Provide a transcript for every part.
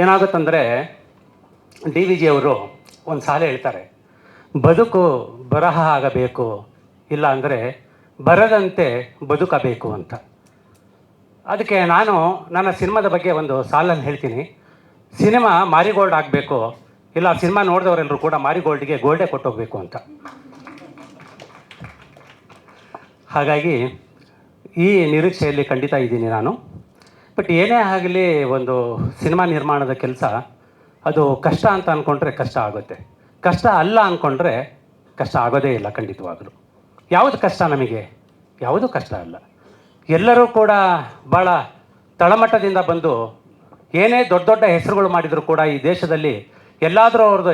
ಏನಾಗುತ್ತಂದರೆ D V ಜಿಯವರು ಒಂದು ಸಾಲೆ ಹೇಳ್ತಾರೆ, ಬದುಕು ಬರಹ ಆಗಬೇಕು, ಇಲ್ಲ ಅಂದರೆ ಬರದಂತೆ ಬದುಕಬೇಕು ಅಂತ. ಅದಕ್ಕೆ ನಾನು ನನ್ನ ಸಿನಿಮಾದ ಬಗ್ಗೆ ಒಂದು ಸಾಲಲ್ಲಿ ಹೇಳ್ತೀನಿ. ಸಿನಿಮಾ ಮಾರಿಗೋಲ್ಡ್ ಆಗಬೇಕು, ಇಲ್ಲ ಸಿನಿಮಾ ನೋಡಿದವರೆಲ್ಲರೂ ಕೂಡ ಮಾರಿಗೋಲ್ಡ್ಗೆ ಗೋಲ್ಡೇ ಕೊಟ್ಟೋಗ್ಬೇಕು ಅಂತ. ಹಾಗಾಗಿ ಈ ನಿರೀಕ್ಷೆಯಲ್ಲಿ ಖಂಡಿತ ಇದ್ದೀನಿ ನಾನು. ಬಟ್ ಏನೇ ಆಗಲಿ ಒಂದು ಸಿನಿಮಾ ನಿರ್ಮಾಣದ ಕೆಲಸ, ಅದು ಕಷ್ಟ ಅಂತ ಅಂದ್ಕೊಂಡ್ರೆ ಕಷ್ಟ ಆಗುತ್ತೆ. ಕಷ್ಟ ಅಲ್ಲ ಅಂದ್ಕೊಂಡ್ರೆ ಕಷ್ಟ ಆಗೋದೇ ಇಲ್ಲ ಖಂಡಿತವಾಗಲೂ. ಯಾವುದು ಕಷ್ಟ ನಮಗೆ? ಯಾವುದು ಕಷ್ಟ ಅಲ್ಲ. ಎಲ್ಲರೂ ಕೂಡ ಭಾಳ ತಳಮಟ್ಟದಿಂದ ಬಂದು ಏನೇ ದೊಡ್ಡ ದೊಡ್ಡ ಹೆಸರುಗಳು ಮಾಡಿದರೂ ಕೂಡ ಈ ದೇಶದಲ್ಲಿ ಎಲ್ಲಾದರೂ ಅವ್ರದ್ದು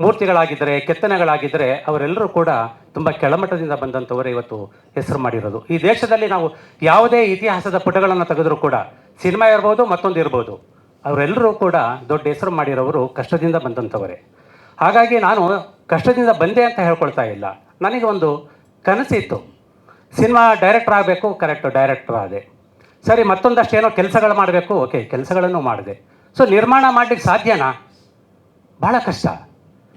ಮೂರ್ತಿಗಳಾಗಿದ್ದರೆ ಕೆತ್ತನೆಗಳಾಗಿದ್ದರೆ ಅವರೆಲ್ಲರೂ ಕೂಡ ತುಂಬ ಕೆಳಮಟ್ಟದಿಂದ ಬಂದಂಥವರೇ ಇವತ್ತು ಹೆಸರು ಮಾಡಿರೋದು. ಈ ದೇಶದಲ್ಲಿ ನಾವು ಯಾವುದೇ ಇತಿಹಾಸದ ಪುಟಗಳನ್ನು ತೆಗೆದರೂ ಕೂಡ ಸಿನಿಮಾ ಇರ್ಬೋದು, ಮತ್ತೊಂದು ಇರ್ಬೋದು. ಅವರೆಲ್ಲರೂ ಕೂಡ ದೊಡ್ಡ ಹೆಸರು ಮಾಡಿರೋರು ಕಷ್ಟದಿಂದ ಬಂದಂಥವರೇ. ಹಾಗಾಗಿ ನಾನು ಕಷ್ಟದಿಂದ ಬಂದೆ ಅಂತ ಹೇಳ್ಕೊಳ್ತಾ ಇಲ್ಲ. ನನಗೆ ಒಂದು ಕನಸಿತ್ತು. ಸಿನಿಮಾ ಡೈರೆಕ್ಟರ್ ಆಗಬೇಕು, ಕರೆಕ್ಟು ಡೈರೆಕ್ಟರ್ ಆದೆ. ಸರಿ, ಮತ್ತೊಂದಷ್ಟು ಏನೋ ಕೆಲಸಗಳು ಮಾಡಬೇಕು, ಓಕೆ, ಕೆಲಸಗಳನ್ನು ಮಾಡಿದೆ. ಸೊ, ನಿರ್ಮಾಣ ಮಾಡಲಿಕ್ಕೆ ಸಾಧ್ಯನಾ? ಭಾಳ ಕಷ್ಟ.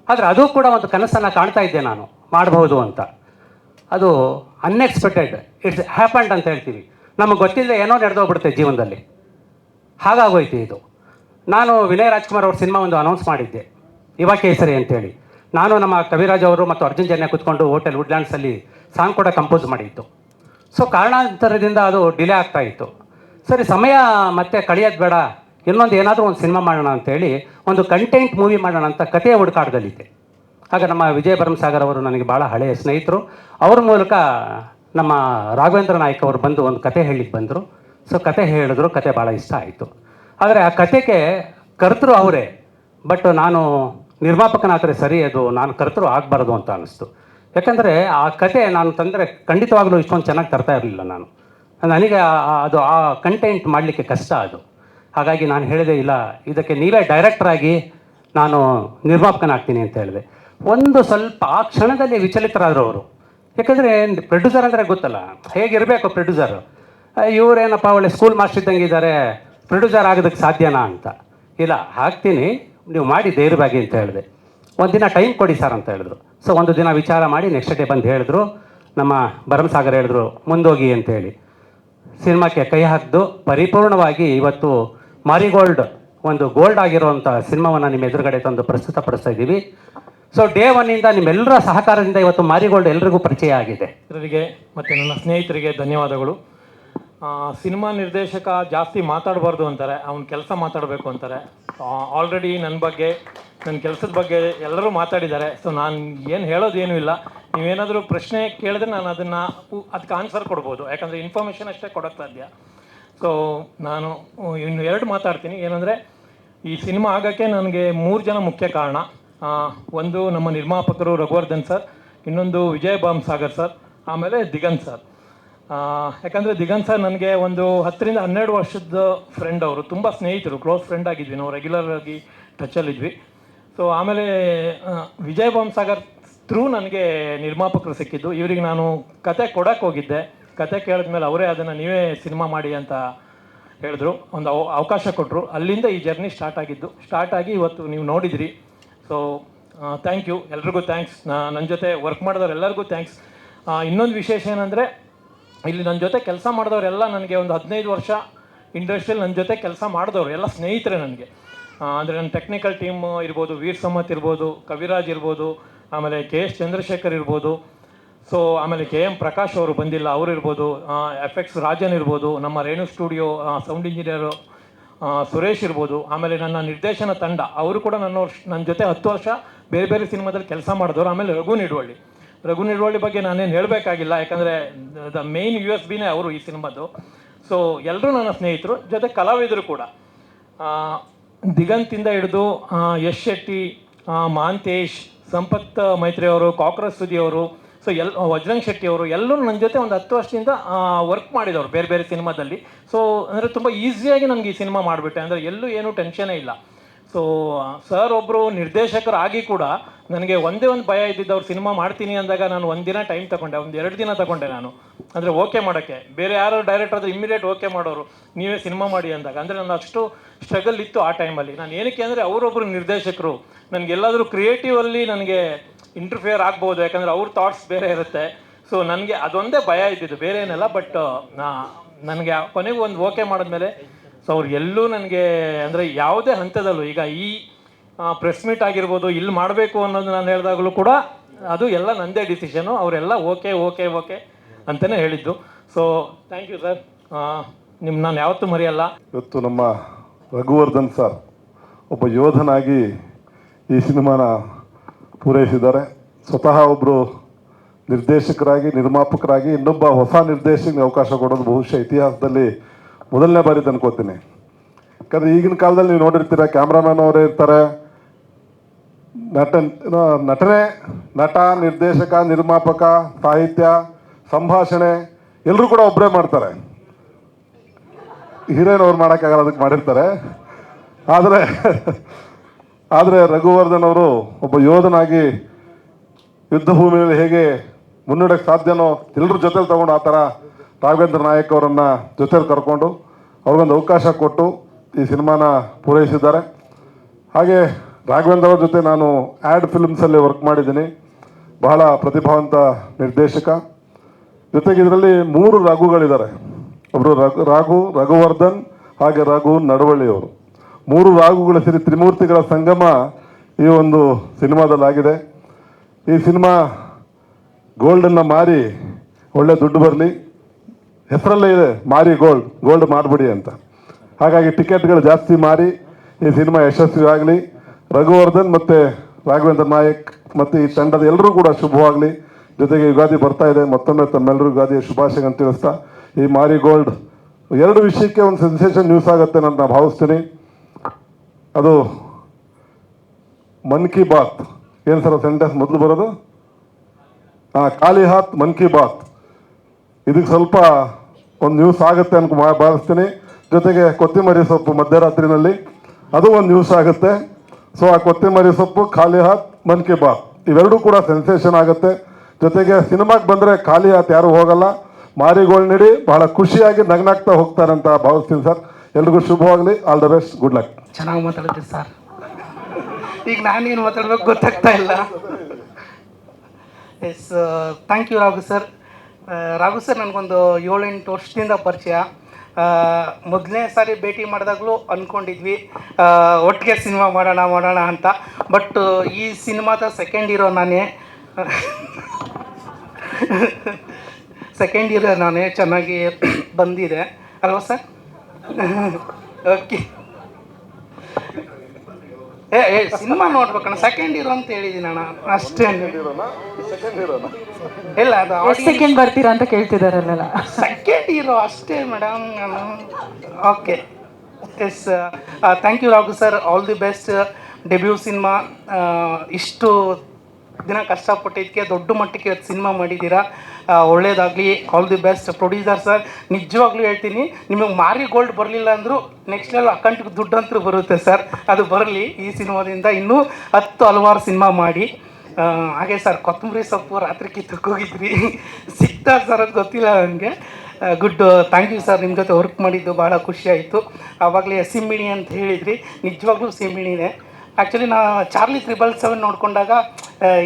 ಆದರೆ ಅದು ಕೂಡ ಒಂದು ಕನಸನ್ನು ಕಾಣ್ತಾ ಇದ್ದೆ ನಾನು. ಮಾಡಬಹುದು ಅಂತ. ಅದು ಅನ್ಎಕ್ಸ್ಪೆಕ್ಟೆಡ್ ಇಟ್ಸ್ ಹ್ಯಾಪಂಡ್ ಅಂತ ಹೇಳ್ತೀವಿ ನಮಗೆ ಗೊತ್ತಿಲ್ಲ ಏನೋ ನಡೆದೋಗ್ಬಿಡುತ್ತೆ ಜೀವನದಲ್ಲಿ. ಹಾಗಾಗೋಯ್ತು ಇದು. ನಾನು ವಿನಯ್ ರಾಜ್ಕುಮಾರ್ ಅವ್ರ ಸಿನಿಮಾ ಒಂದು ಅನೌನ್ಸ್ ಮಾಡಿದ್ದೆ. ಇವ ಕೇಸರಿ ಅಂತೇಳಿ. ನಾನು ನಮ್ಮ ಕವಿರಾಜ್ ಅವರು ಮತ್ತು ಅರ್ಜುನ್ ಜನ್ಯ ಕೂತ್ಕೊಂಡು ಹೋಟೆಲ್ ವುಡ್ಲ್ಯಾಂಡ್ಸಲ್ಲಿ ಸಾಂಗ್ ಕೂಡ ಕಂಪೋಸ್ ಮಾಡಿತ್ತು ಸೊ ಕಾರಣಾಂತರದಿಂದ ಅದು ಡಿಲೇ ಆಗ್ತಾ ಇತ್ತು. ಸರಿ, ಸಮಯ ಮತ್ತೆ ಕಳೆಯೋದು ಬೇಡ. ಇನ್ನೊಂದು ಏನಾದರೂ ಒಂದು ಸಿನಿಮಾ ಮಾಡೋಣ ಅಂತೇಳಿ ಒಂದು ಕಂಟೆಂಟ್ ಮೂವಿ ಮಾಡೋಣ ಅಂತ ಕಥೆಯ ಹುಡುಕಾಟದಲ್ಲಿದ್ದೆ. ಆಗ ನಮ್ಮ ವಿಜಯ ಭರಮಸಾಗರ್ ಅವರು ನನಗೆ ಭಾಳ ಹಳೆಯ ಸ್ನೇಹಿತರು. ಅವ್ರ ಮೂಲಕ ನಮ್ಮ ರಾಘವೇಂದ್ರ ನಾಯ್ಕ ಅವರು ಬಂದು ಒಂದು ಕತೆ ಹೇಳಿಕ್ಕೆ ಬಂದರು. ಸೊ ಕತೆ ಹೇಳಿದ್ರು, ಕತೆ ಭಾಳ ಇಷ್ಟ ಆಯಿತು. ಆದರೆ ಆ ಕತೆಗೆ ಕರ್ತರು ಅವರೇ ಬಟ್ ನಾನು ನಿರ್ಮಾಪಕನಾದರೆ ಸರಿ, ಅದು ನಾನು ಕರ್ತರು ಆಗಬಾರ್ದು ಅಂತ ಅನ್ನಿಸ್ತು ಯಾಕಂದರೆ ಆ ಕತೆ ನಾನು ತಂದರೆ ಖಂಡಿತವಾಗಲೂ ಇಷ್ಟೊಂದು ಚೆನ್ನಾಗಿ ತರ್ತಾ ಇರಲಿಲ್ಲ ನಾನು. ನನಗೆ ಅದು ಆ ಕಂಟೆಂಟ್ ಮಾಡಲಿಕ್ಕೆ ಕಷ್ಟ ಅದು. ಹಾಗಾಗಿ ನಾನು ಹೇಳಿದೆ, ಇಲ್ಲ, ಇದಕ್ಕೆ ನೀವೇ ಡೈರೆಕ್ಟರ್ ಆಗಿ ನಾನು ನಿರ್ಮಾಪಕನಾಗ್ತೀನಿ ಅಂತ ಹೇಳಿದೆ. ಒಂದು ಸ್ವಲ್ಪ ಆ ಕ್ಷಣದಲ್ಲಿ ವಿಚಲಿತರಾದರು ಅವರು. ಯಾಕಂದರೆ ಪ್ರೊಡ್ಯೂಸರ್ ಅಂದರೆ ಗೊತ್ತಲ್ಲ, ಹೇಗಿರಬೇಕು ಪ್ರೊಡ್ಯೂಸರ್ ಇವರೇನಪ್ಪ ಒಳ್ಳೆ ಸ್ಕೂಲ್ ಮಾಸ್ಟರ್ ಇದ್ದಂಗೆ ಇದ್ದಾರೆ ಪ್ರೊಡ್ಯೂಸರ್ ಆಗೋದಕ್ಕೆ ಸಾಧ್ಯನಾ ಅಂತ. ಇಲ್ಲ, ಹಾಕ್ತೀನಿ, ನೀವು ಮಾಡಿ ಧೈರ್ಯವಾಗಿ ಅಂತ ಹೇಳಿದೆ. ಒಂದಿನ ಟೈಮ್ ಕೊಡಿ ಸರ್ ಅಂತ ಹೇಳಿದ್ರು. ಸೊ ಒಂದು ದಿನ ವಿಚಾರ ಮಾಡಿ ನೆಕ್ಸ್ಟ್ ಡೇ ಬಂದು ಹೇಳಿದ್ರು, ನಮ್ಮ ಭರಮಸಾಗರ್ ಹೇಳಿದ್ರು, ಮುಂದೋಗಿ ಅಂತೇಳಿ ಸಿನಿಮಾಕ್ಕೆ ಕೈ ಹಾಕಿದು, ಪರಿಪೂರ್ಣವಾಗಿ ಇವತ್ತು ಮಾರಿಗೋಲ್ಡ್, ಒಂದು ಗೋಲ್ಡ್ ಆಗಿರುವಂಥ ಸಿನಿಮಾವನ್ನು ನಿಮ್ಮ ಎದುರುಗಡೆ ತಂದು ಪ್ರಸ್ತುತಪಡಿಸ್ತಾ ಇದ್ದೀವಿ. ಸೊ ಡೇ ಒನ್ನಿಂದ ನಿಮ್ಮೆಲ್ಲರ ಸಹಕಾರದಿಂದ ಇವತ್ತು ಮಾರಿಗೋಲ್ಡ್ ಎಲ್ರಿಗೂ ಪರಿಚಯ ಆಗಿದೆ. ಮಿತ್ರರಿಗೆ ಮತ್ತು ನನ್ನ ಸ್ನೇಹಿತರಿಗೆ ಧನ್ಯವಾದಗಳು. ಸಿನಿಮಾ ನಿರ್ದೇಶಕ ಜಾಸ್ತಿ ಮಾತಾಡಬಾರ್ದು ಅಂತಾರೆ, ಅವನ ಕೆಲಸ ಮಾತಾಡಬೇಕು ಅಂತಾರೆ. ಆಲ್ರೆಡಿ ನನ್ನ ಬಗ್ಗೆ ನನ್ನ ಕೆಲಸದ ಬಗ್ಗೆ ಎಲ್ಲರೂ ಮಾತಾಡಿದ್ದಾರೆ. ಸೊ ನಾನು ಏನು ಹೇಳೋದೇನೂ ಇಲ್ಲ. ನೀವೇನಾದರೂ ಪ್ರಶ್ನೆ ಕೇಳಿದ್ರೆ ನಾನು ಅದನ್ನು ಅದಕ್ಕೆ ಆನ್ಸರ್ ಕೊಡ್ಬೋದು. ಯಾಕಂದರೆ ಇನ್ಫಾರ್ಮೇಷನ್ ಅಷ್ಟೇ ಕೊಡೋಕ್ಕೆ ಸಾಧ್ಯ. ಸೊ ನಾನು ಇನ್ನು ಎರಡು ಮಾತಾಡ್ತೀನಿ. ಏನಂದರೆ, ಈ ಸಿನಿಮಾ ಆಗೋಕ್ಕೆ ನನಗೆ ಮೂರು ಜನ ಮುಖ್ಯ ಕಾರಣ. ಒಂದು ನಮ್ಮ ನಿರ್ಮಾಪಕರು ರಘುವರ್ಧನ್ ಸರ್, ಇನ್ನೊಂದು ವಿಜಯ್ ಬಾಮ್ ಸಾಗರ್ ಸರ್, ಆಮೇಲೆ ದಿಗಂತ್ ಸರ್. ಯಾಕಂದರೆ ದಿಗಂತ್ ಸರ್ ನನಗೆ ಒಂದು ಹತ್ತರಿಂದ ಹನ್ನೆರಡು ವರ್ಷದ ಫ್ರೆಂಡ್ ಅವರು, ತುಂಬ ಸ್ನೇಹಿತರು ಕ್ಲೋಸ್ ಫ್ರೆಂಡ್ ಆಗಿದ್ವಿ ನಾವು ರೆಗ್ಯುಲರ್ ಆಗಿ ಟಚಲ್ಲಿದ್ವಿ ಸೊ ಆಮೇಲೆ ವಿಜಯ ಬಾಮ್ ಸಾಗರ್ ಥ್ರೂ ನನಗೆ ನಿರ್ಮಾಪಕರು ಸಿಕ್ಕಿದ್ದು. ಇವರಿಗೆ ನಾನು ಕತೆ ಕೊಡಕ್ಕೆ ಹೋಗಿದ್ದೆ. ಕತೆ ಕೇಳಿದ್ಮೇಲೆ ಅವರೇ ಅದನ್ನು ನೀವೇ ಸಿನಿಮಾ ಮಾಡಿ ಅಂತ ಹೇಳಿದ್ರು. ಒಂದು ಅವ- ಅವಕಾಶ ಕೊಟ್ಟರು ಅಲ್ಲಿಂದ ಈ ಜರ್ನಿ ಸ್ಟಾರ್ಟ್ ಆಗಿದ್ದು. ಸ್ಟಾರ್ಟ್ ಆಗಿ ಇವತ್ತು ನೀವು ನೋಡಿದಿರಿ. ಸೊ ಥ್ಯಾಂಕ್ ಯು ಎಲ್ರಿಗೂ ಥ್ಯಾಂಕ್ಸ್ ನನ್ನ ಜೊತೆ ವರ್ಕ್ ಮಾಡಿದವ್ರು ಎಲ್ಲರಿಗೂ ಥ್ಯಾಂಕ್ಸ್ ಇನ್ನೊಂದು ವಿಶೇಷ ಏನಂದರೆ, ಇಲ್ಲಿ ನನ್ನ ಜೊತೆ ಕೆಲಸ ಮಾಡಿದವರೆಲ್ಲ ನನಗೆ ಒಂದು ಹದಿನೈದು ವರ್ಷ ಇಂಡಸ್ಟ್ರಿಯಲ್ಲಿ ನನ್ನ ಜೊತೆ ಕೆಲಸ ಮಾಡಿದವರು, ಎಲ್ಲ ಸ್ನೇಹಿತರೆ ನನಗೆ. ಅಂದರೆ ನನ್ನ ಟೆಕ್ನಿಕಲ್ ಟೀಮ್ ಇರ್ಬೋದು, ವೀರ್ ಸಮತ್ ಇರ್ಬೋದು, ಕವಿರಾಜ್ ಇರ್ಬೋದು, ಆಮೇಲೆ ಕೆ ಎಸ್ ಚಂದ್ರಶೇಖರ್ ಇರ್ಬೋದು. ಸೊ ಆಮೇಲೆ ಕೆ ಎಂ ಪ್ರಕಾಶ್ ಅವರು ಬಂದಿಲ್ಲ, ಅವರು ಇರ್ಬೋದು. ಎಫ್ ರಾಜನ್ ಇರ್ಬೋದು, ನಮ್ಮ Renu studio sound engineer Suresh ಇರ್ಬೋದು, ಆಮೇಲೆ ನನ್ನ ನಿರ್ದೇಶನ ತಂಡ, ಅವರು ಕೂಡ ನನ್ನ ವರ್ಷ, ನನ್ನ ಜೊತೆ ಹತ್ತು ವರ್ಷ ಬೇರೆ ಬೇರೆ ಸಿನಿಮಾದಲ್ಲಿ ಕೆಲಸ ಮಾಡಿದವರು, ಆಮೇಲೆ ರಘು ನಿಡುವಳ್ಳಿ. ರಘು ನಿಡುವಳ್ಳಿ ಬಗ್ಗೆ ನಾನೇನು ಹೇಳಬೇಕಾಗಿಲ್ಲ, ಯಾಕಂದರೆ ದ ಮೇನ್ ಯು ಎಸ್ ಬಿನೇ ಅವರು ಈ ಸಿನಿಮಾದು ಸೊ ಎಲ್ಲರೂ ನನ್ನ ಸ್ನೇಹಿತರು, ಜೊತೆ ಕಲಾವಿದರು ಕೂಡ. ದಿಗಂತಿಂದ ಹಿಡಿದು ಯಶ್ ಶೆಟ್ಟಿ ಮಾಂತೇಶ್, ಸಂಪತ್ ಮೈತ್ರಿಯವರು ಕಾಕ್ರಸ್ ಸುದಿಯವರು ಸೊ ಎಲ್ ವಜ್ರಂಗ್ ಶೆಟ್ಟಿ ಅವರು ಎಲ್ಲರೂ ನನ್ನ ಜೊತೆ ಒಂದು ಹತ್ತು ವರ್ಷದಿಂದ ವರ್ಕ್ ಮಾಡಿದವರು ಬೇರೆ ಬೇರೆ ಸಿನಿಮಾದಲ್ಲಿ. ಸೊ ಅಂದರೆ ತುಂಬ ಈಸಿಯಾಗಿ ನನಗೆ ಈ ಸಿನಿಮಾ ಮಾಡಿಬಿಟ್ಟೆ. ಅಂದರೆ ಎಲ್ಲೂ ಏನೂ ಟೆನ್ಷನೇ ಇಲ್ಲ. ಸೊ ಸರ್ ಒಬ್ಬರು ನಿರ್ದೇಶಕರಾಗಿ ಕೂಡ ನನಗೆ ಒಂದೇ ಒಂದು ಭಯ ಇದ್ದಿದ್ದು ಅವ್ರು ಸಿನಿಮಾ ಮಾಡ್ತೀನಿ ಅಂದಾಗ ನಾನು ಒಂದಿನ ಟೈಮ್ ತಗೊಂಡೆ. ಒಂದು ಎರಡು ದಿನ ತಗೊಂಡೆ ನಾನು. ಅಂದರೆ ಓಕೆ ಮಾಡೋಕ್ಕೆ. ಬೇರೆ ಯಾರು ಡೈರೆಕ್ಟರ್ ಆದರೆ ಇಮಿಡಿಯೇಟ್ ಓಕೆ ಮಾಡೋರು. ನೀವೇ ಸಿನಿಮಾ ಮಾಡಿ ಅಂದಾಗ. ಅಂದರೆ ನಾನು ಅಷ್ಟು ಸ್ಟ್ರಗಲ್ ಇತ್ತು ಆ ಟೈಮಲ್ಲಿ ನಾನು ಏನಕ್ಕೆ ಅಂದರೆ ಅವರೊಬ್ಬರು ನಿರ್ದೇಶಕರು. ನನಗೆಲ್ಲಾದರೂ ಕ್ರಿಯೇಟಿವಲ್ಲಿ ನನಗೆ ಇಂಟರ್ಫಿಯರ್ ಆಗ್ಬೋದು, ಯಾಕಂದರೆ ಅವ್ರ ಥಾಟ್ಸ್ ಬೇರೆ ಇರುತ್ತೆ. ಸೊ ನನಗೆ ಅದೊಂದೇ ಭಯ ಇದ್ದಿದ್ದು, ಬೇರೆ ಏನಲ್ಲ ಬಟ್ ನನಗೆ ಕೊನೆಗೂ ಒಂದು ಓಕೆ ಮಾಡಿದ್ಮೇಲೆ ಸೊ ಅವ್ರು ಎಲ್ಲೂ ನನಗೆ, ಅಂದರೆ ಯಾವುದೇ ಹಂತದಲ್ಲೂ, ಈಗ ಈ ಪ್ರೆಸ್ ಮೀಟ್ ಆಗಿರ್ಬೋದು, ಇಲ್ಲಿ ಮಾಡಬೇಕು ಅನ್ನೋದು ನಾನು ಹೇಳಿದಾಗಲೂ ಕೂಡ, ಅದು ಎಲ್ಲ ನಂದೇ ಡಿಸಿಷನು ಅವರೆಲ್ಲ ಓಕೆ ಓಕೆ ಓಕೆ ಅಂತಲೇ ಹೇಳಿದ್ದು. ಸೊ ಥ್ಯಾಂಕ್ ಯು ಸರ್ ನಿಮ್ಮ ನಾನು ಯಾವತ್ತೂ ಮರೆಯಲ್ಲ. ಇವತ್ತು ನಮ್ಮ ರಘುವರ್ಧನ್ ಸರ್ ಒಬ್ಬ ಯೋಧನಾಗಿ ಈ ಸಿನಿಮಾನ ಪೂರೈಸಿದ್ದಾರೆ. ಸ್ವತಃ ಒಬ್ಬರು ನಿರ್ದೇಶಕರಾಗಿ, ನಿರ್ಮಾಪಕರಾಗಿ ಇನ್ನೊಬ್ಬ ಹೊಸ ನಿರ್ದೇಶಕನಿಗೆ ಅವಕಾಶ ಕೊಡೋದು ಬಹುಶಃ ಇತಿಹಾಸದಲ್ಲಿ ಮೊದಲನೇ ಬಾರಿ ತನ್ಕೋತೀನಿ ಯಾಕಂದರೆ ಈಗಿನ ಕಾಲದಲ್ಲಿ ನೀವು ನೋಡಿರ್ತೀರ, ಕ್ಯಾಮ್ರಾಮನ್ ಅವರೇ ಇರ್ತಾರೆ. ನಟ ನಟನೆ, ನಟ, ನಿರ್ದೇಶಕ, ನಿರ್ಮಾಪಕ, ಸಾಹಿತ್ಯ, ಸಂಭಾಷಣೆ ಎಲ್ಲರೂ ಕೂಡ ಒಬ್ಬರೇ ಮಾಡ್ತಾರೆ. ಹೀರೋಯಿನ್ ಅವ್ರು ಮಾಡೋಕ್ಕಾಗಲ್ಲ ಅದಕ್ಕೆ ಮಾಡಿರ್ತಾರೆ. ಆದರೆ ಆದರೆ ರಘುವರ್ಧನ್ ಅವರು ಒಬ್ಬ ಯೋಧನಾಗಿ ಯುದ್ಧ ಭೂಮಿಯಲ್ಲಿ ಹೇಗೆ ಮುನ್ನಡೆಯಕ್ಕೆ ಸಾಧ್ಯನೋ ಎಲ್ಲರೂ ಜೊತೆಲಿ ತಗೊಂಡು ಆ ಥರ ರಾಘವೇಂದ್ರ ನಾಯಕ್ ಅವರನ್ನು ಜೊತೆಲಿ ಕರ್ಕೊಂಡು ಅವ್ರಿಗೊಂದು ಅವಕಾಶ ಕೊಟ್ಟು ಈ ಸಿನಿಮಾನ ಪೂರೈಸಿದ್ದಾರೆ. ಹಾಗೆ ರಾಘವೇಂದ್ರ ಅವ್ರ ಜೊತೆ ನಾನು ಆ್ಯಡ್ ಫಿಲ್ಮ್ಸಲ್ಲಿ ವರ್ಕ್ ಮಾಡಿದ್ದೀನಿ. ಬಹಳ ಪ್ರತಿಭಾವಂತ ನಿರ್ದೇಶಕ. ಜೊತೆಗೆ ಇದರಲ್ಲಿ ಮೂರು ರಘುಗಳಿದ್ದಾರೆ. ಒಬ್ಬರು ರಘು, ರಾಘು, ರಘುವರ್ಧನ್, ಹಾಗೆ ರಘು ನಡವಳ್ಳಿಯವರು. ಮೂರು ರಾಗುಗಳ ಸೇರಿ ತ್ರಿಮೂರ್ತಿಗಳ ಸಂಗಮ ಈ ಒಂದು ಸಿನಿಮಾದಲ್ಲಾಗಿದೆ. ಈ ಸಿನಿಮಾ ಗೋಲ್ಡನ್ನು ಮಾರಿ ಒಳ್ಳೆ ದುಡ್ಡು ಬರಲಿ. ಹೆಸರಲ್ಲೇ ಇದೆ, ಮಾರಿ ಗೋಲ್ಡ್ ಗೋಲ್ಡ್ ಮಾಡಿಬಿಡಿ ಅಂತ. ಹಾಗಾಗಿ ಟಿಕೆಟ್ಗಳು ಜಾಸ್ತಿ ಮಾರಿ ಈ ಸಿನಿಮಾ ಯಶಸ್ವಿ ಆಗಲಿ ರಘುವರ್ಧನ್ ಮತ್ತು ರಾಘವೇಂದ್ರ ನಾಯಕ್ ಮತ್ತು ಈ ತಂಡದ ಎಲ್ಲರೂ ಕೂಡ ಶುಭವಾಗಲಿ. ಜೊತೆಗೆ ಯುಗಾದಿ ಬರ್ತಾ ಇದೆ, ಮತ್ತೊಮ್ಮೆ ತಮ್ಮೆಲ್ಲರೂ ಯುಗಾದಿಯ ಶುಭಾಶಯಗಳನ್ನು ತಿಳಿಸ್ತಾ. ಈ ಮಾರಿ ಗೋಲ್ಡ್ ಎರಡು ವಿಷಯಕ್ಕೆ ಒಂದು ಸೆನ್ಸೇಷನ್ ನ್ಯೂಸ್ ಆಗುತ್ತೆ ಅಂತ ನಾನು ಭಾವಿಸ್ತೀನಿ. ಅದು ಮನ್ ಕಿ ಬಾತ್. ಏನು ಸರ್ ಸೆಂಟೆನ್ಸ್ ಮೊದಲು ಬರೋದು? ಹಾಂ ಖಾಲಿ ಹಾತ್, ಮನ್ ಕಿ ಬಾತ್. ಇದಕ್ಕೆ ಸ್ವಲ್ಪ ಒಂದು ನ್ಯೂಸ್ ಆಗುತ್ತೆ ಅನ್ಕೊ ಭಾವಿಸ್ತೀನಿ. ಜೊತೆಗೆ ಕೊತ್ತಿಮರಿ ಸೊಪ್ಪು ಮಧ್ಯರಾತ್ರಿನಲ್ಲಿ, ಅದು ಒಂದು ನ್ಯೂಸ್ ಆಗುತ್ತೆ. ಸೊ ಆ ಕೊತ್ತಿಮರಿ ಸೊಪ್ಪು, ಖಾಲಿ ಹಾತ್, ಮನ್ ಕಿ ಬಾತ್. ಇವೆರಡೂ ಕೂಡ ಸೆನ್ಸೇಷನ್ ಆಗುತ್ತೆ. ಜೊತೆಗೆ ಸಿನಿಮಾಗೆ ಬಂದರೆ ಖಾಲಿ ಹಾತ್ ಯಾರು ಹೋಗಲ್ಲ. ಮಾರಿಗೋಳ್ ನೀಡಿ, ಬಹಳ ಖುಷಿಯಾಗಿ ನಗ್ನಾಗ್ತಾ ಹೋಗ್ತಾರೆ ಅಂತ ಭಾವಿಸ್ತೀನಿ ಸರ್. ಎಲ್ರಿಗೂ ಶುಭವಾಗಲಿ. All the best. Good luck. ಚೆನ್ನಾಗಿ ಮಾತಾಡ್ತೀರಿ ಸರ್. ಈಗ ನಾನೇನು ಮಾತಾಡ್ಬೇಕು ಗೊತ್ತಾಗ್ತಾ ಇಲ್ಲ. Yes thank you Raghu sir Raghu sir ನನಗೊಂದು ಏಳೆಂಟು ವರ್ಷದಿಂದ ಪರಿಚಯ. ಮೊದಲನೇ ಸಾರಿ ಭೇಟಿ ಮಾಡಿದಾಗಲೂ ಅಂದ್ಕೊಂಡಿದ್ವಿ ಆ, ಒಟ್ಟಿಗೆ ಸಿನಿಮಾ ಮಾಡೋಣ ಮಾಡೋಣ ಅಂತ. ಬಟ್ ಈ ಸಿನಿಮಾದ ಸೆಕೆಂಡ್ ಇರೋ ನಾನೇ. ಸೆಕೆಂಡ್ ಇರೋ ನಾನೇ ಚೆನ್ನಾಗಿ ಬಂದಿದೆ. ಅಲ್ವಾ ಸರ್ ಓಕೆ ಏ ಏ ಸಿನಿಮಾ ನೋಡ್ಬೇಕಣ್ಣ. ಸೆಕೆಂಡ್ ಇರೋ ಅಂತ ಹೇಳಿದೀನಿ ಅಣ್ಣ ಅಷ್ಟೇ ಇಲ್ಲ ಅದು ಎಷ್ಟು ಸೆಕೆಂಡ್ ಬರ್ತೀರಾ ಅಂತ ಕೇಳ್ತಿದಾರಲ್ಲ ಸೆಕೆಂಡ್ ಇರೋ ಅಷ್ಟೇ ಮೇಡಮ್ ನಾನು okay yes thank you Raghu sir all the best debut cinema ಇಷ್ಟು ದಿನ ಕಷ್ಟಪಟ್ಟಿದ್ದಕ್ಕೆ ದೊಡ್ಡ ಮಟ್ಟಕ್ಕೆ ಇವತ್ತು ಸಿನಿಮಾ ಮಾಡಿದ್ದೀರಾ. ಒಳ್ಳೇದಾಗಲಿ. All the best producer sir ನಿಜವಾಗ್ಲೂ ಹೇಳ್ತೀನಿ, ನಿಮಗೆ ಮಾರಿ ಗೋಲ್ಡ್ ಬರಲಿಲ್ಲ ಅಂದರೂ ನೆಕ್ಸ್ಟ್ ಲೆವೆಲ್ ಅಕೌಂಟ್ಗೆ ದುಡ್ಡು ಅಂತೂ ಬರುತ್ತೆ ಸರ್ ಅದು ಬರಲಿ ಈ ಸಿನಿಮಾದಿಂದ ಇನ್ನೂ ಹತ್ತು ಹಲವಾರು ಸಿನಿಮಾ ಮಾಡಿ. ಹಾಗೆ ಸರ್ ಕೊತ್ತಂಬರಿ ಸೊಪ್ಪು ರಾತ್ರಿ ಕಿತ್ತಕ್ಕೋಗಿದ್ರಿ ಸಿಗ್ತಾ ಸರ್ ಅದು ಗೊತ್ತಿಲ್ಲ ನನಗೆ. ಗುಡ್ ಥ್ಯಾಂಕ್ ಯು ಸರ್ ನಿಮ್ಮ ಜೊತೆ ವರ್ಕ್ ಮಾಡಿದ್ದು ಭಾಳ ಖುಷಿ ಆಯಿತು. ಆವಾಗಲೇ ಸಿಮ್ಮಿಣಿ ಅಂತ ಹೇಳಿದ್ರಿ. ನಿಜವಾಗ್ಲೂ ಸಿಮ್ಮಿಣಿನೇ ಆ್ಯಕ್ಚುಲಿ ನಾ ಚಾರ್ಲಿ ತ್ರಿಬಲ್ ಸೆವೆನ್ ನೋಡಿಕೊಂಡಾಗ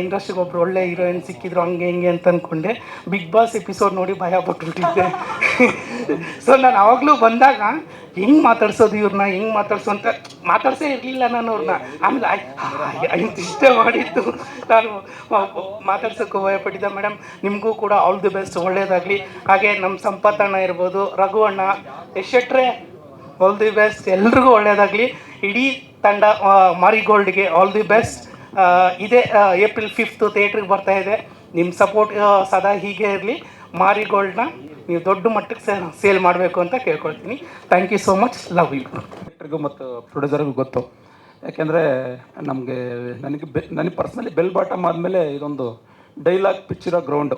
ಇಂಡಸ್ಟ್ರಿಗೆ ಒಬ್ರು ಒಳ್ಳೆ ಹೀರೋಯಿನ್ ಸಿಕ್ಕಿದ್ರು, ಹಂಗೆ ಹಿಂಗೆ ಅಂತ ಅಂದ್ಕೊಂಡೆ ಬಿಗ್ ಬಾಸ್ ಎಪಿಸೋಡ್ ನೋಡಿ ಭಯ ಪಟ್ಬಿಟ್ಟಿದ್ದೆ. ಸೊ ನಾನು ಆವಾಗಲೂ ಬಂದಾಗ, ಹೆಂಗೆ ಮಾತಾಡ್ಸೋದು ಇವ್ರನ್ನ ಹೆಂಗೆ ಮಾತಾಡ್ಸೋ ಅಂತ ಮಾತಾಡ್ಸೇ ಇರಲಿಲ್ಲ ನಾನು ಅವ್ರನ್ನ ಆಮೇಲೆ ಇಷ್ಟೇ ಮಾಡಿದ್ದು. ನಾನು ಮಾತಾಡ್ಸೋಕ್ಕೂ ಭಯಪಟ್ಟಿದ್ದೆ ಮೇಡಮ್ ನಿಮಗೂ ಕೂಡ ಆಲ್ ದಿ ಬೆಸ್ಟ್ ಒಳ್ಳೆಯದಾಗಲಿ ಹಾಗೆ ನಮ್ಮ ಸಂಪತ್ ಅಣ್ಣ ಇರ್ಬೋದು, ರಘು ಅಣ್ಣ ಶೆಟ್ರೆ ಆಲ್ ದಿ ಬೆಸ್ಟ್ ಎಲ್ರಿಗೂ ಒಳ್ಳೆಯದಾಗಲಿ ಇಡೀ ತಂಡ ಮಾರಿಗೋಲ್ಡ್ಗೆ ಆಲ್ ದಿ ಬೆಸ್ಟ್ ಇದೇ ಏಪ್ರಿಲ್ ಫಿಫ್ತು ಥಿಯೇಟ್ರಿಗೆ ಬರ್ತಾ ಇದೆ. ನಿಮ್ಮ ಸಪೋರ್ಟ್ ಸದಾ ಹೀಗೆ ಇರಲಿ. ಮಾರಿಗೋಲ್ಡ್ನ ನೀವು ದೊಡ್ಡ ಮಟ್ಟಕ್ಕೆ ಸೇಲ್ ಮಾಡಬೇಕು ಅಂತ ಕೇಳ್ಕೊಳ್ತೀನಿ. Thank you so much love you ಡೈರೆಕ್ಟ್ರಿಗೂ ಮತ್ತು ಪ್ರೊಡ್ಯೂಸರ್ಗೂ ಗೊತ್ತು. ಯಾಕೆಂದರೆ ನಮಗೆ ನನಗೆ ಬೆ, ನನಗೆ ಪರ್ಸ್ನಲಿ ಬೆಲ್ ಬಾಟಮ್ ಆದಮೇಲೆ ಇದೊಂದು ಡೈಲಾಗ್ ಪಿಚ್ಚಿರೋ ಗ್ರೌಂಡು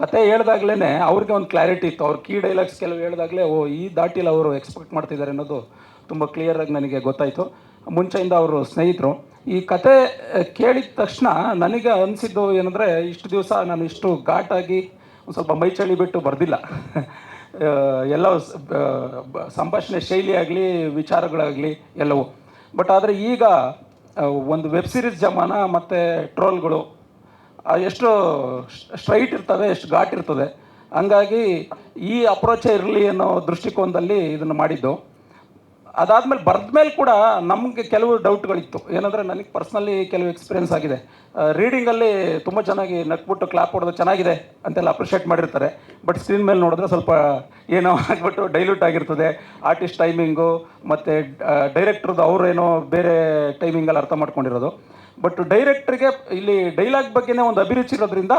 ಕತೆ ಹೇಳ್ದಾಗ್ಲೇ ಅವ್ರಿಗೆ ಒಂದು ಕ್ಲಾರಿಟಿ ಇತ್ತು. ಅವ್ರ ಕೀ ಡೈಲಾಗ್ಸ್ ಕೆಲವು ಹೇಳ್ದಾಗಲೇ, ಓ, ಈ ದಾಟಿಲಿ ಅವರು ಎಕ್ಸ್ಪೆಕ್ಟ್ ಮಾಡ್ತಿದ್ದಾರೆ ಅನ್ನೋದು ತುಂಬ ಕ್ಲಿಯರಾಗಿ ನನಗೆ ಗೊತ್ತಾಯಿತು. ಮುಂಚೆಯಿಂದ ಅವರು ಸ್ನೇಹಿತರು. ಈ ಕತೆ ಕೇಳಿದ ತಕ್ಷಣ ನನಗೆ ಅನಿಸಿದ್ದು ಏನಂದರೆ, ಇಷ್ಟು ದಿವಸ ನಾನು ಇಷ್ಟು ಘಾಟಾಗಿ ಒಂದು ಸ್ವಲ್ಪ ಮೈ ಚಳಿ ಬಿಟ್ಟು ಬರೆದಿಲ್ಲ. ಎಲ್ಲ ಸಂಭಾಷಣೆ ಶೈಲಿ ಆಗಲಿ ವಿಚಾರಗಳಾಗಲಿ ಎಲ್ಲವೂ. ಬಟ್ ಆದರೆ ಈಗ ಒಂದು ವೆಬ್ ಸೀರೀಸ್ ಜಮಾನ ಮತ್ತು ಟ್ರೋಲ್ಗಳು ಎಷ್ಟು ಸ್ಟ್ರೈಟ್ ಇರ್ತವೆ ಎಷ್ಟು ಘಾಟ್ ಇರ್ತದೆ. ಹಂಗಾಗಿ ಈ ಅಪ್ರೋಚೇ ಇರಲಿ ಅನ್ನೋ ದೃಷ್ಟಿಕೋನದಲ್ಲಿ ಇದನ್ನು ಮಾಡಿದ್ದು. ಅದಾದಮೇಲೆ ಬರೆದ ಮೇಲೆ ಕೂಡ ನಮಗೆ ಕೆಲವು ಡೌಟ್ಗಳಿತ್ತು. ಏನಂದರೆ ನನಗೆ ಪರ್ಸ್ನಲಿ ಕೆಲವು ಎಕ್ಸ್ಪೀರಿಯನ್ಸ್ ಆಗಿದೆ. ರೀಡಿಂಗಲ್ಲಿ ತುಂಬ ಚೆನ್ನಾಗಿ ನಟ್ಬಿಟ್ಟು ಕ್ಲಾಪ್ ಹೊಡೆದು ಚೆನ್ನಾಗಿದೆ ಅಂತೆಲ್ಲ ಅಪ್ರಿಷಿಯೇಟ್ ಮಾಡಿರ್ತಾರೆ. ಬಟ್ ಸ್ಕ್ರೀನ್ ಮೇಲೆ ನೋಡಿದ್ರೆ ಸ್ವಲ್ಪ ಏನೋ ಆಗಿಬಿಟ್ಟು ಡೈಲ್ಯೂಟ್ ಆಗಿರ್ತದೆ. ಆರ್ಟಿಸ್ಟ್ ಟೈಮಿಂಗು ಮತ್ತು ಡೈರೆಕ್ಟ್ರದ್ದು ಅವರೇನೋ ಬೇರೆ ಟೈಮಿಂಗಲ್ಲಿ ಅರ್ಥ ಮಾಡ್ಕೊಂಡಿರೋದು. ಬಟ್ ಡೈರೆಕ್ಟ್ರಿಗೆ ಇಲ್ಲಿ ಡೈಲಾಗ್ ಬಗ್ಗೆನೇ ಒಂದು ಅಭಿರುಚಿ ಇರೋದ್ರಿಂದ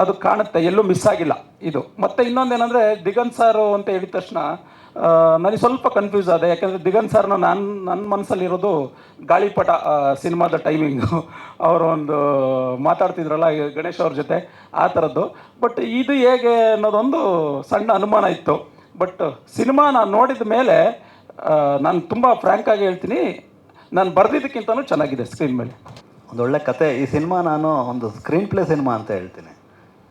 ಅದು ಕಾಣುತ್ತೆ, ಎಲ್ಲೂ ಮಿಸ್ ಆಗಿಲ್ಲ ಇದು. ಮತ್ತೆ ಇನ್ನೊಂದೇನೆಂದರೆ ದಿಗಂತ್ ಸಾರು ಅಂತ ಹೇಳಿದ ತಕ್ಷಣ ನನಗೆ ಸ್ವಲ್ಪ ಕನ್ಫ್ಯೂಸ್ ಆದೆ. ಯಾಕಂದರೆ ದಿಗಂತ್ ಸರ್ನ ನಾನು ನನ್ನ ಮನಸ್ಸಲ್ಲಿರೋದು ಗಾಳಿಪಟ ಸಿನಿಮಾದ ಟೈಮಿಂಗು ಅವರು ಒಂದು ಮಾತಾಡ್ತಿದ್ರಲ್ಲ ಗಣೇಶ್ ಅವ್ರ ಜೊತೆ, ಆ ಥರದ್ದು ಬಟ್ ಇದು ಹೇಗೆ ಅನ್ನೋದೊಂದು ಸಣ್ಣ ಅನುಮಾನ ಇತ್ತು. ಬಟ್ ಸಿನಿಮಾ ನಾನು ನೋಡಿದ ಮೇಲೆ ನಾನು ತುಂಬ ಫ್ರ್ಯಾಂಕಾಗಿ ಹೇಳ್ತೀನಿ. ನಾನು ಬರೆದಿದ್ದಕ್ಕಿಂತನೂ ಚೆನ್ನಾಗಿದೆ ಸ್ಕ್ರೀನ್ ಮೇಲೆ. ಒಂದೊಳ್ಳೆ ಕತೆ. ಈ ಸಿನಿಮಾ ನಾನು ಒಂದು ಸ್ಕ್ರೀನ್ ಪ್ಲೇ ಸಿನಿಮಾ ಅಂತ ಹೇಳ್ತೀನಿ.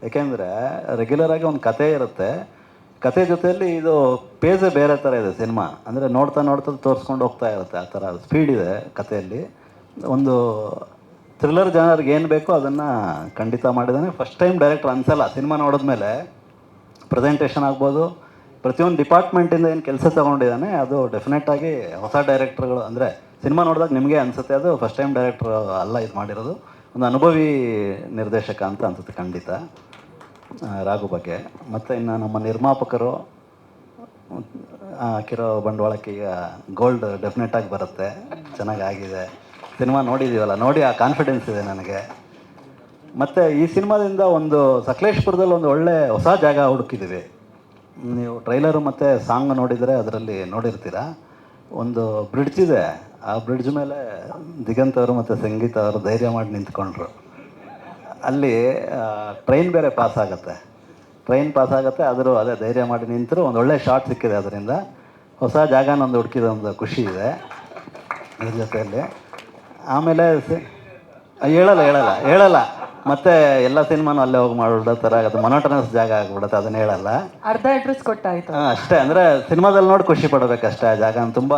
ಏಕೆಂದರೆ ರೆಗ್ಯುಲರಾಗಿ ಒಂದು ಕತೆ ಇರುತ್ತೆ. ಕತೆ ಜೊತೆಯಲ್ಲಿ ಇದು ಪೇಜೇ ಬೇರೆ ಥರ ಇದೆ ಸಿನಿಮಾ. ಅಂದರೆ ನೋಡ್ತಾ ನೋಡ್ತಾ ತೋರಿಸ್ಕೊಂಡು ಹೋಗ್ತಾ ಇರುತ್ತೆ ಆ ಥರ ಸ್ಪೀಡ್ ಇದೆ ಕಥೆಯಲ್ಲಿ ಒಂದು ಥ್ರಿಲ್ಲರ್ ಜನರಿಗೆ ಏನು ಬೇಕೋ ಅದನ್ನು ಖಂಡಿತ ಮಾಡಿದ್ದಾನೆ ಫಸ್ಟ್ ಟೈಮ್ ಡೈರೆಕ್ಟರ್ ಅನ್ಸಲ್ಲ, ಸಿನಿಮಾ ನೋಡಿದ್ಮೇಲೆ. ಪ್ರೆಸೆಂಟೇಷನ್ ಆಗ್ಬೋದು. ಪ್ರತಿಯೊಂದು ಡಿಪಾರ್ಟ್ಮೆಂಟಿಂದ ಏನು ಕೆಲಸ ತಗೊಂಡಿದ್ದಾನೆ ಅದು ಡೆಫಿನೆಟಾಗಿ ಹೊಸ ಡೈರೆಕ್ಟರ್ಗಳು ಅಂದರೆ ಸಿನಿಮಾ ನೋಡಿದಾಗ ನಿಮಗೆ ಅನಿಸುತ್ತೆ, ಅದು ಫಸ್ಟ್ ಟೈಮ್ ಡೈರೆಕ್ಟರ್ ಅಲ್ಲ ಇದು ಮಾಡಿರೋದು. ಒಂದು ಅನುಭವಿ ನಿರ್ದೇಶಕ ಅಂತ ಅನ್ಸುತ್ತೆ ಖಂಡಿತ. ರಾಘು ಬಗ್ಗೆ. ಮತ್ತು ಇನ್ನು ನಮ್ಮ ನಿರ್ಮಾಪಕರು ಹಾಕಿರೋ ಬಂಡವಾಳಕ್ಕೆ ಈಗ ಗೋಲ್ಡ್ ಡೆಫಿನೆಟಾಗಿ ಬರುತ್ತೆ. ಚೆನ್ನಾಗಿ ಆಗಿದೆ. ಸಿನಿಮಾ ನೋಡಿದ್ದೀವಲ್ಲ ನೋಡಿ ಆ ಕಾನ್ಫಿಡೆನ್ಸ್ ಇದೆ ನನಗೆ. ಮತ್ತು ಈ ಸಿನಿಮಾದಿಂದ ಒಂದು ಸಕಲೇಶ್ಪುರದಲ್ಲಿ ಒಂದು ಒಳ್ಳೆ ಹೊಸ ಜಾಗ ಹುಡುಕಿದ್ದೀವಿ ನೀವು ಟ್ರೈಲರು ಮತ್ತು ಸಾಂಗ್ ನೋಡಿದರೆ ಅದರಲ್ಲಿ ನೋಡಿರ್ತೀರ? ಒಂದು ಬ್ರಿಡ್ಜ್ ಇದೆ. ಆ ಬ್ರಿಡ್ಜ್ ಮೇಲೆ ದಿಗಂತ್ ಅವರು ಮತ್ತು ಸಂಗೀತ ಅವರು ಧೈರ್ಯ ಮಾಡಿ ನಿಂತ್ಕೊಂಡ್ರು. ಅಲ್ಲಿ ಟ್ರೈನ್ ಬೇರೆ ಪಾಸ್ ಆಗುತ್ತೆ. ಟ್ರೈನ್ ಪಾಸ್ ಆಗುತ್ತೆ, ಆದರೂ ಅದೇ ಧೈರ್ಯ ಮಾಡಿ ನಿಂತರು. ಒಂದು ಒಳ್ಳೆ ಶಾಟ್ ಸಿಕ್ಕಿದೆ ಅದರಿಂದ. ಹೊಸ ಜಾಗನೊಂದು ಹುಡುಕಿದ, ಒಂದು ಖುಷಿ ಇದೆ ಇದ್ರ ಜೊತೆಯಲ್ಲಿ. ಆಮೇಲೆ ಹೇಳಲ್ಲ ಹೇಳಲ್ಲ ಹೇಳಲ್ಲ. ಮತ್ತೆ ಎಲ್ಲ ಸಿನಿಮಾನು ಅಲ್ಲೇ ಹೋಗಿ ಮಾಡ್ಬಿಡೋ ಥರ ಅದು ಮೊನೋಟನಸ್ ಜಾಗ ಆಗ್ಬಿಡುತ್ತೆ ಅದನ್ನ ಹೇಳಲ್ಲ. ಅರ್ಧ ಅಡ್ರೆಸ್ ಕೊಟ್ಟಾಯ್ತು. ಅಷ್ಟೇ. ಅಂದರೆ ಸಿನಿಮಾದಲ್ಲಿ ನೋಡಿ ಖುಷಿ ಪಡಬೇಕಷ್ಟೇ ಆ ಜಾಗನ ತುಂಬ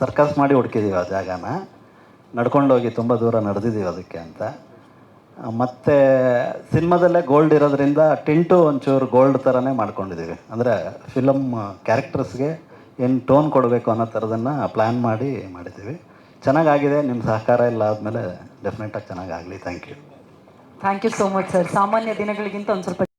ಸರ್ಕಸ್ ಮಾಡಿ ಹುಡುಕಿದೀವಿ ಆ ಜಾಗನ. ನಡ್ಕೊಂಡೋಗಿ ತುಂಬ ದೂರ ನಡೆದಿದ್ದೀವಿ ಅದಕ್ಕೆ ಅಂತ. ಆ, ಮತ್ತೆ ಸಿನಿಮಾದಲ್ಲೇ ಗೋಲ್ಡ್ ಇರೋದ್ರಿಂದ ಟಿಂಟು ಒಂಚೂರು ಗೋಲ್ಡ್ ಥರನೇ ಮಾಡ್ಕೊಂಡಿದ್ದೀವಿ ಅಂದರೆ ಫಿಲಮ್ ಕ್ಯಾರೆಕ್ಟರ್ಸ್ಗೆ ಏನು ಟೋನ್ ಕೊಡಬೇಕು ಅನ್ನೋ ಥರದನ್ನು ಪ್ಲ್ಯಾನ್ ಮಾಡಿ ಮಾಡಿದ್ದೀವಿ ಚೆನ್ನಾಗಾಗಿದೆ ನಿಮ್ಮ ಸಹಕಾರ ಇಲ್ಲ ಆದಮೇಲೆ ಡೆಫಿನೆಟಾಗಿ ಚೆನ್ನಾಗಾಗಲಿ. Thank you thank you so much sir ಸಾಮಾನ್ಯ ದಿನಗಳಿಗಿಂತ ಒಂದು ಸ್ವಲ್ಪ